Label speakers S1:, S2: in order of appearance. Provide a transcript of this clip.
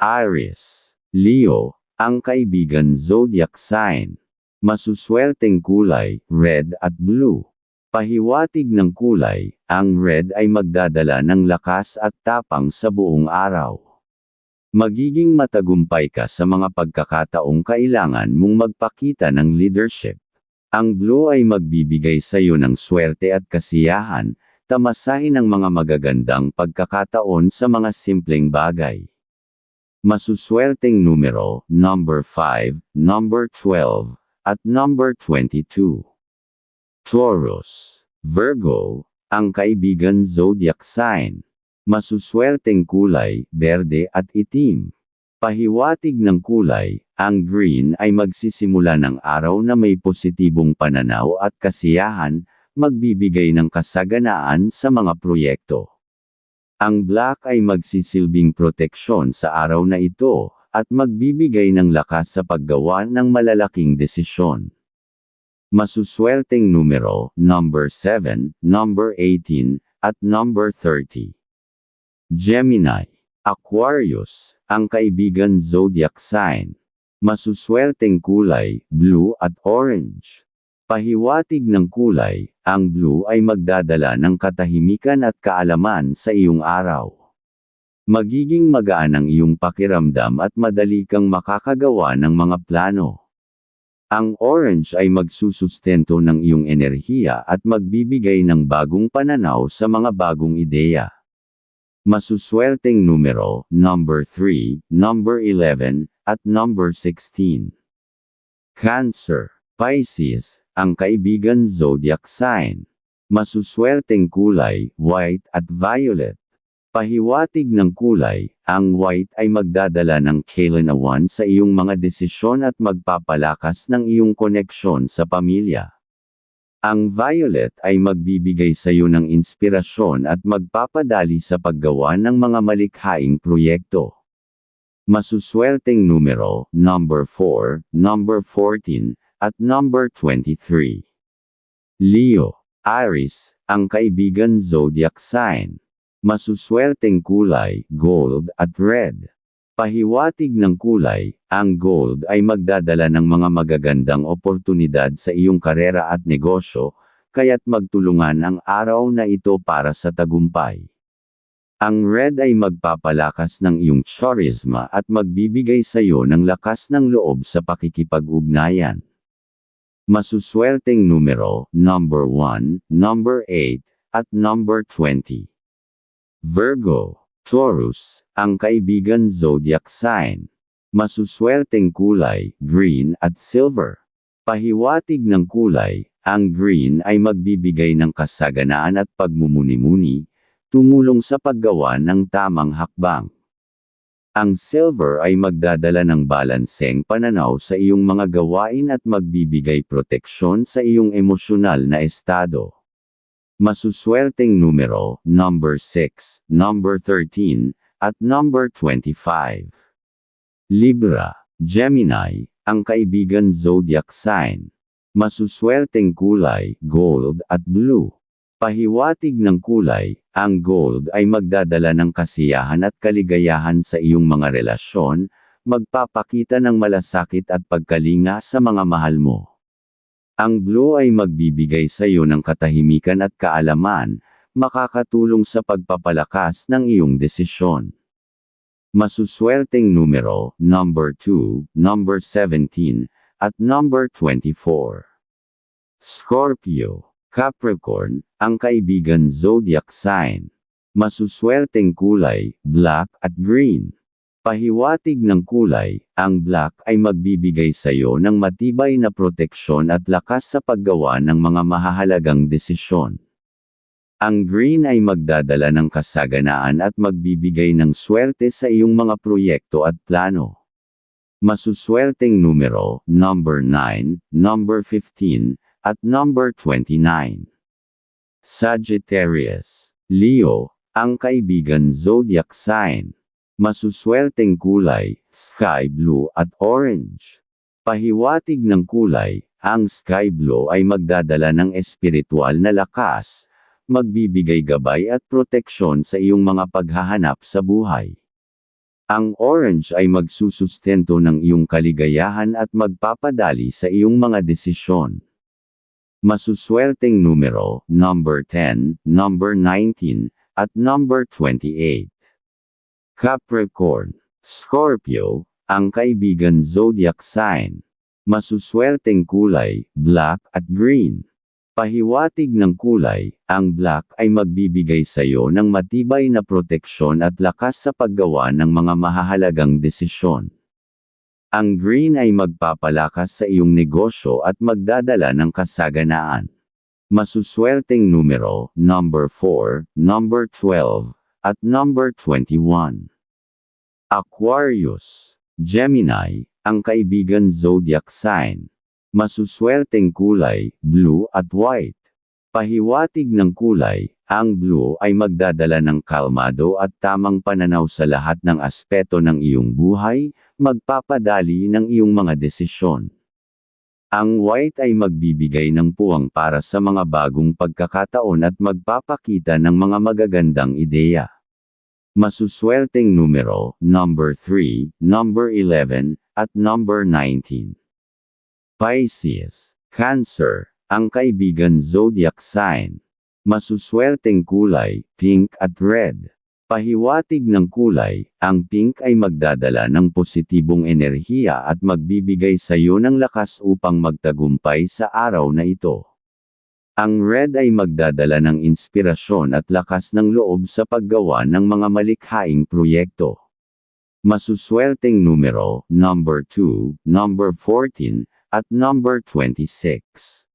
S1: Aries, Leo, ang kaibigan zodiac sign. Masuswerteng kulay, red at blue. Pahiwatig ng kulay, ang red ay magdadala ng lakas at tapang sa buong araw. Magiging matagumpay ka sa mga pagkakataong kailangan mong magpakita ng leadership. Ang blue ay magbibigay sa iyo ng swerte at kasiyahan, tamasahin ang mga magagandang pagkakataon sa mga simpleng bagay. Masuswerteng numero, number 5, number 12, at number 22. Taurus, Virgo, ang kaibigan zodiac sign. Masuswerteng kulay, berde at itim. Pahiwatig ng kulay, ang green ay magsisimula ng araw na may positibong pananaw at kasiyahan, magbibigay ng kasaganaan sa mga proyekto. Ang black ay magsisilbing proteksyon sa araw na ito, at magbibigay ng lakas sa paggawa ng malalaking desisyon. Masuswerteng numero, number 7, number 18, at number 30. Gemini, Aquarius, ang kaibigan zodiac sign. Masuswerteng kulay, blue at orange. Pahiwatig ng kulay, ang blue ay magdadala ng katahimikan at kaalaman sa iyong araw. Magiging magaan ang iyong pakiramdam at madali kang makakagawa ng mga plano. Ang orange ay magsusustento ng iyong enerhiya at magbibigay ng bagong pananaw sa mga bagong ideya. Masuswerteng numero, number 3, number 11, at number 16. Cancer, Pisces, ang kaibigan zodiac sign. Masuswerteng kulay, white at violet. Pahiwatig ng kulay, ang white ay magdadala ng kailanawan sa iyong mga desisyon at magpapalakas ng iyong koneksyon sa pamilya. Ang violet ay magbibigay sa iyo ng inspirasyon at magpapadali sa paggawa ng mga malikhaing proyekto. Masuswerteng numero, number 4, number 14, at number 23. Leo, Aries, ang kaibigan zodiac sign. Masuswerteng kulay, gold at red. Pahiwatig ng kulay, ang gold ay magdadala ng mga magagandang oportunidad sa iyong karera at negosyo, kaya't magtulungan ang araw na ito para sa tagumpay. Ang red ay magpapalakas ng iyong charisma at magbibigay sa iyo ng lakas ng loob sa pakikipag-ugnayan. Masuswerteng numero, number 1, number 8, at number 20. Virgo, Taurus, ang kaibigan zodiac sign. Masuswerteng kulay, green at silver. Pahiwatig ng kulay, ang green ay magbibigay ng kasaganaan at pagmumuni-muni, tumulong sa paggawa ng tamang hakbang. Ang silver ay magdadala ng balanseng pananaw sa iyong mga gawain at magbibigay proteksyon sa iyong emosyonal na estado. Masuswerteng numero, number 6, number 13, at number 25. Libra, Gemini, ang kaibigan zodiac sign. Masuswerteng kulay, gold at blue. Pahiwatig ng kulay, ang gold ay magdadala ng kasiyahan at kaligayahan sa iyong mga relasyon, magpapakita ng malasakit at pagkalinga sa mga mahal mo. Ang blue ay magbibigay sa iyo ng katahimikan at kaalaman, makakatulong sa pagpapalakas ng iyong desisyon. Masuswerteng numero, number 2, number 17, at number 24. Scorpio, Capricorn, ang kaibigan zodiac sign. Masuswerteng kulay, black at green. Pahiwatig ng kulay, ang black ay magbibigay sa iyo ng matibay na proteksyon at lakas sa paggawa ng mga mahahalagang desisyon. Ang green ay magdadala ng kasaganaan at magbibigay ng swerte sa iyong mga proyekto at plano. Masuswerteng numero, number 9, number 15, at number 29. Sagittarius, Leo, ang kaibigan zodiac sign. Masuswerteng kulay, sky blue at orange. Pahiwatig ng kulay, ang sky blue ay magdadala ng espiritual na lakas, magbibigay gabay at proteksyon sa iyong mga paghahanap sa buhay. Ang orange ay magsusustento ng iyong kaligayahan at magpapadali sa iyong mga desisyon. Masuswerteng numero, number 10, number 19, at number 28. Capricorn, Scorpio, ang kaibigan zodiac sign. Masuswerteng kulay, black at green. Pahiwatig ng kulay, ang black ay magbibigay sa iyo ng matibay na proteksyon at lakas sa paggawa ng mga mahahalagang desisyon. Ang green ay magpapalakas sa iyong negosyo at magdadala ng kasaganaan. Masuswerteng numero, number 4, number 12, at number 21. Aquarius, Gemini, ang kaibigan zodiac sign. Masuswerteng kulay, blue at white. Pahiwatig ng kulay, ang blue ay magdadala ng kalmado at tamang pananaw sa lahat ng aspeto ng iyong buhay, magpapadali ng iyong mga desisyon. Ang white ay magbibigay ng puwang para sa mga bagong pagkakataon at magpapakita ng mga magagandang ideya. Masuswerteng numero, number 3, number 11, at number 19. Pisces, Cancer, ang kaibigan zodiac sign. Masuswerteng kulay, pink at red. Pahiwatig ng kulay, ang pink ay magdadala ng positibong enerhiya at magbibigay sa iyo ng lakas upang magtagumpay sa araw na ito. Ang red ay magdadala ng inspirasyon at lakas ng loob sa paggawa ng mga malikhaing proyekto. Masuswerteng numero, number 2, number 14, at number 26.